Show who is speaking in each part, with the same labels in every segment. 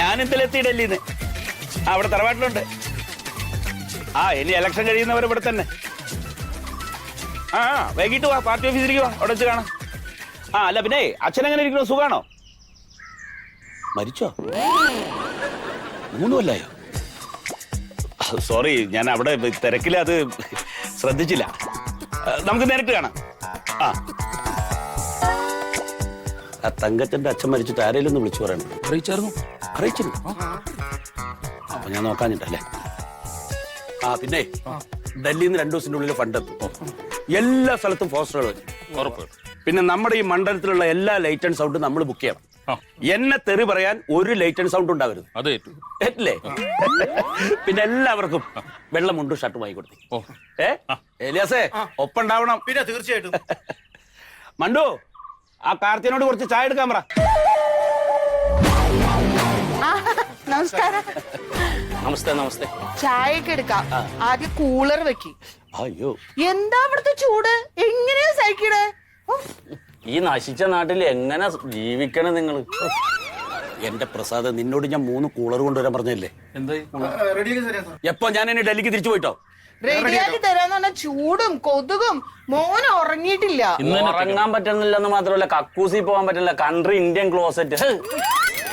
Speaker 1: ഞാൻ ഇന്നലെ എത്തി ഡൽഹിന്ന് അവിടെ തറവാട്ടിലുണ്ട്. ആ ഇനി ഇലക്ഷൻ കഴിയുന്നവർ ഇവിടെ തന്നെ. ആ വൈകിട്ട് വാ പാർട്ടി ഓഫീസിലേക്ക് വാ അവിടെ വെച്ച് കാണാം. ആ അല്ല പിന്നെ അച്ഛൻ എങ്ങനെ ഇരിക്കണോ സുഖാണോ? മരിച്ചോ? മൂന്നുമല്ലായോ കൊല്ലായോ? സോറി ഞാൻ അവിടെ തിരക്കില്ല അത് ശ്രദ്ധിച്ചില്ല. നമുക്ക് നേരിട്ട് കാണാം. ആ. ആ തങ്കച്ചന്റെ അച്ഛൻ മരിച്ചിട്ട് ആരെങ്കിലും ഒന്ന് വിളിച്ചു പറയണം.
Speaker 2: അറിയിച്ചായിരുന്നു.
Speaker 1: അറിയിച്ചിരുന്നു അപ്പൊ ഞാൻ നോക്കാഞ്ഞിട്ടല്ലേ? ആ പിന്നെ ഡൽഹിയിൽ നിന്ന് രണ്ടു ദിവസത്തിന്റെ ഉള്ളിൽ ഫണ്ട് എത്തും. എല്ലാ സ്ഥലത്തും പോസ്റ്ററുകൾ
Speaker 2: ഉറപ്പ്.
Speaker 1: പിന്നെ നമ്മുടെ ഈ മണ്ഡലത്തിലുള്ള എല്ലാ ലൈറ്റ് ആൻഡ് സൗണ്ടും നമ്മൾ ബുക്ക് ചെയ്യണം. എന്നെ തെറി പറയാൻ ഒരു ലൈറ്റ് ആൻഡ് സൗണ്ട് ഉണ്ടാവരുത്. അല്ലേ? പിന്നെ എല്ലാവർക്കും വെള്ളം മുണ്ടും ഷർട്ടും വാങ്ങി കൊടുത്തു. ഏലിയാസേ ഒപ്പം ഉണ്ടാവണം
Speaker 3: പിന്നെ തീർച്ചയായിട്ടും.
Speaker 1: മണ്ടു ആ കാർത്തിനോട് കുറച്ച് ചായ എടുക്കാൻ പറ.
Speaker 4: നമസ്കാരം.
Speaker 2: നമസ്തേ നമസ്തേ.
Speaker 4: ചായയൊക്കെ എടുക്കാം. ആദ്യം കൂളർ വെക്കി.
Speaker 1: അയ്യോ.
Speaker 4: എന്താ അവിടുത്തെ ചൂട്? എങ്ങനെയാ സഹിക്കണേ?
Speaker 2: ഈ നശിച്ച നാട്ടിൽ എങ്ങനെ ജീവിക്കണം നിങ്ങൾ
Speaker 1: എന്റെ പ്രസാദ് നിന്നോട് ഞാൻ മൂന്ന് കൂളർ കൊണ്ടുവരാൻ പറഞ്ഞല്ലേ
Speaker 2: എന്തായി?
Speaker 3: റെഡിയാക്കി തരാം സാർ
Speaker 1: എപ്പോ ഞാൻ എന്നെ ഡൽഹിക്ക് തിരിച്ചു പോയിട്ടോ?
Speaker 4: റെഡിയാക്കി തരാന്ന് പറഞ്ഞ ചൂടും കൊതുകും മോൻ ഉറങ്ങിയിട്ടില്ല.
Speaker 2: ഉറങ്ങാൻ പറ്റുന്നില്ലെന്ന് മാത്രമല്ല കക്കൂസി പോവാൻ പറ്റില്ല. കൺട്രി ഇന്ത്യൻ ക്ലോസറ്റ്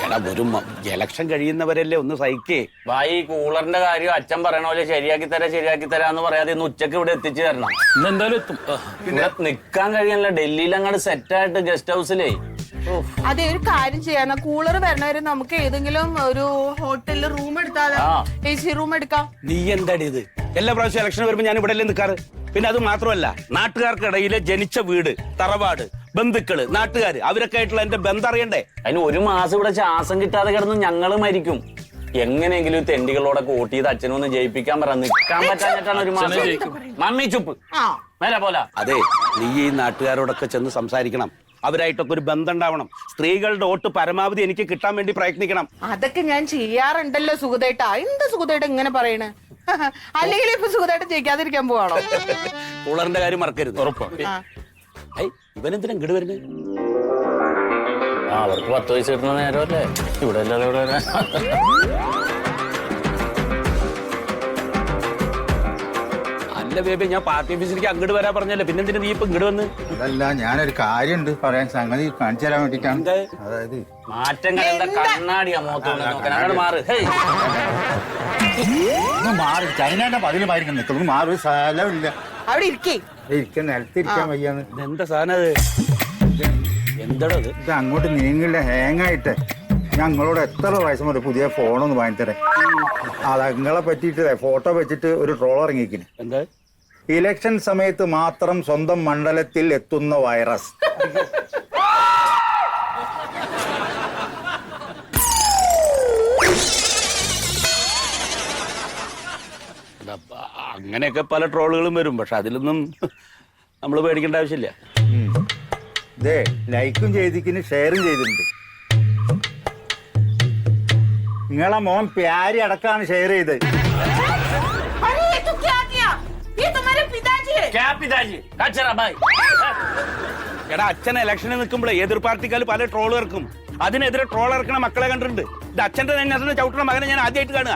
Speaker 1: എടാ ഒരു ഇലക്ഷൻ കഴിയുന്നവരല്ലേ ഒന്ന് സഹിക്കേ.
Speaker 2: ഭായി കൂളറിന്റെ കാര്യം അച്ഛൻ പറയണ പോലെ ശരിയാക്കി തരാ ശരിയാക്കി തരാന്ന് പറയാതെ ഇന്ന് ഉച്ചയ്ക്ക് ഇവിടെ എത്തിച്ചു തരണം.
Speaker 5: ഇന്നെന്തായാലും എത്തും.
Speaker 2: പിന്നെ നിക്കാൻ കഴിയല്ല ഡൽഹിയിൽ അങ്ങോട്ട് സെറ്റ് ആയിട്ട് ഗസ്റ്റ് ഹൗസിലേ
Speaker 4: അതെ ഒരു കാര്യം ചെയ്യാന്ന കൂളർ വരണവരെ നമുക്ക് ഏതെങ്കിലും ഒരു ഹോട്ടലിൽ റൂം എടുത്താലോ. എ സി റൂം എടുക്കാം.
Speaker 1: നീ എന്താടി ഇത്? എല്ലാ പ്രാവശ്യം ഇലക്ഷൻ വരുമ്പോ ഞാൻ ഇവിടെ അല്ലേ നിൽക്കാറ് പിന്നെ അത് മാത്രമല്ല നാട്ടുകാർക്കിടയിലെ ജനിച്ച വീട് തറവാട് ബന്ധുക്കൾ നാട്ടുകാര് അവരൊക്കെ ആയിട്ടുള്ള എന്റെ ബന്ധം അറിയണ്ടേ?
Speaker 2: അതിന് ഒരു മാസം ഇവിടെ ശ്വാസം കിട്ടാതെ കിടന്ന് ഞങ്ങൾ മരിക്കും. എങ്ങനെയെങ്കിലും ഈ തെണ്ടികളോടൊക്കെ വോട്ട് ചെയ്ത് അച്ഛനൊന്ന് ജയിപ്പിക്കാൻ പറ. നിൽക്കാൻ പറ്റാഞ്ഞിട്ടാണ് ഒരു മാസം. മമ്മി ചുപ്പ്. മേലെ പോലെ.
Speaker 1: അതെ നീ ഈ നാട്ടുകാരോടൊക്കെ ചെന്ന് സംസാരിക്കണം. അവരായിട്ടൊക്കെ ഒരു ബന്ധം ഉണ്ടാവണം. സ്ത്രീകളുടെ വോട്ട് പരമാവധി എനിക്ക് കിട്ടാൻ വേണ്ടി പ്രയത്നിക്കണം.
Speaker 4: അതൊക്കെ ഞാൻ ചെയ്യാറുണ്ടല്ലോ സുഖതേട്ടാ എന്ത് സുഖതേട്ട ഇങ്ങനെ പറയണ്? അല്ലെങ്കിൽ ഇപ്പൊ സുഖമായിട്ട് ജയിക്കാതിരിക്കാൻ പോവാണോ?
Speaker 1: കൂളറിന്റെ കാര്യം മറക്കരുത്.
Speaker 2: ഉറപ്പാണ്.
Speaker 1: ഇവനെന്തിനാ ഇങ്ങോട്ട് വരുന്നത്
Speaker 2: ആ അവർക്ക് പത്ത് വയസ്സ് കിട്ടുന്ന നേരമല്ലേ? ഇവിടെ അല്ലാതെ ഇവിടെ വരാൻ.
Speaker 1: അല്ല ബേബി ഞാൻ പാർട്ടി ഓഫീസിലേക്ക് അങ്ങോട്ട് വരാൻ പറഞ്ഞല്ലേ. പിന്നെന്തിനാ നീ ഇപ്പൊ ഇങ്ങോട്ട് വന്ന്?
Speaker 3: അതല്ല ഞാനൊരു കാര്യമുണ്ട് പറയാൻ. സംഗതി കാണിച്ചു തരാൻ വേണ്ടിട്ടാണ് അതായത്
Speaker 2: മാറ്റം കണ്ട കണ്ണാടിയാ അങ്ങോട്ട് മാറ്.
Speaker 3: മാറി. ചൈനയുടെ പതിലുമായിരിക്കും നിൽക്കുന്നു. മാറി. ഒരു സ്ഥലമില്ല
Speaker 4: അവിടെ ഇരിക്കേ.
Speaker 3: ഇരിക്കാൻ നിലത്തിരിക്കാൻ വയ്യാന്ന്.
Speaker 1: എന്താ സാധനം അത്? എന്താടാ അത്
Speaker 3: ഇത് അങ്ങോട്ട് നീങ്ങില്ല ഹാങ് ആയിട്ട്. ഞങ്ങളോട് എത്ര പ്രാവശ്യം ഒരു പുതിയ ഫോണൊന്ന് വാങ്ങിത്തരേ. അത് നിങ്ങളെ പറ്റിയിട്ട് ഫോട്ടോ വെച്ചിട്ട് ഒരു ട്രോൾ ഇറങ്ങിക്കുന്നു
Speaker 1: എന്താ?
Speaker 3: ഇലക്ഷൻ സമയത്ത് മാത്രം സ്വന്തം മണ്ഡലത്തിൽ എത്തുന്ന വൈറസ്.
Speaker 1: അങ്ങനെയൊക്കെ പല ട്രോളുകളും വരും പക്ഷെ അതിലൊന്നും നമ്മൾ പേടിക്കേണ്ട ആവശ്യമില്ല.
Speaker 3: ഇതേ ലൈക്കും ചെയ്തിക്കിന് ഷെയറും ചെയ്തിട്ടുണ്ട്. നിങ്ങളെ മോൻ പ്യാരി അടക്കാണ് ഷെയർ ചെയ്തത്.
Speaker 4: പിതാജി.
Speaker 2: ക്യാ പിതാജി? കച്ചറ ബൈ
Speaker 1: എടാ അച്ഛൻ ഇലക്ഷന് നിൽക്കുമ്പോഴേ എതിർ പാർട്ടിക്കാർ പല ട്രോൾ ഇറക്കും. അതിനെതിരെ ട്രോൾ ഇറക്കണ മക്കളെ കണ്ടിട്ടുണ്ട്. ഇത് അച്ഛന്റെ തന്നെ ചവിട്ടണ മകനെ ഞാൻ ആദ്യമായിട്ട് കാണുക.